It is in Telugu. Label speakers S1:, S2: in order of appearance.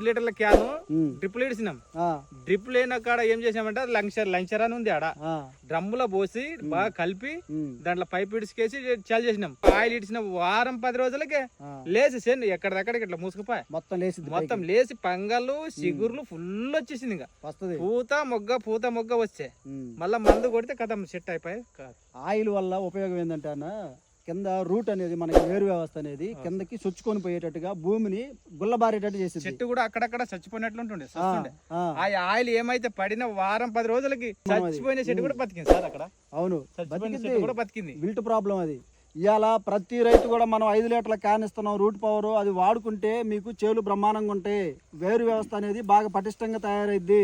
S1: లీటర్ల క్యాను ఇడిచినాం
S2: ఆ,
S1: డ్రిప్ లేని కాడ ఏం చేసామంటే లంచర్ లంచర్ అని ఉంది ఆడ. డ్రమ్ములో పోసి బాగా కలిపి దాంట్లో పైప్ ఇడిచికేసి చల్ చేసినాం. ఆయిల్ ఇడిచిన వారం పది రోజులకే. లేచి సేను ఎక్కడిదక్కడికి ఇట్లా మూసుకుపోయి.
S2: మొత్తం లేచింది
S1: మొత్తం లేచి పంగళ్ళు చిగుర్లు ఫుల్ వచ్చేసింది ఇంకా.
S2: వస్తుంది.
S1: పూత మొగ్గ పూత మొగ్గ వచ్చే మళ్ళా మందు కొడితే కథ సెట్ అయిపోయి
S2: ఆయిల్ వల్ల ఉపయోగం ఏంటంటే కింద రూట్ అనేది మనకి వేరు వ్యవస్థ అనేది కిందకి చొచ్చుకొని పోయేటట్టుగా భూమిని గుల్లబారేటట్టు చేసింది.
S1: చెట్టు కూడా అక్కడక్కడ చచ్చిపోయినట్లుంటుండే
S2: ఆ,
S1: ఆయిల్ ఏమైతే పడిన వారం పది రోజులకి చచ్చిపోయిన చెట్టు కూడా బతికింది సార్ అక్కడ.
S2: అవును.
S1: కూడా బతికింది.
S2: విల్ట్ ప్రాబ్లం అది. ఇవాళ ప్రతి రైతు కూడా మనం ఐదు లీటర్ల క్యాన్ ఇస్తున్నాం రూట్ పవర్ అది వాడుకుంటే మీకు చేలు బ్రహ్మాండంగా ఉంటాయి. వేరు వ్యవస్థ అనేది బాగా పటిష్టంగా తయారైద్ది.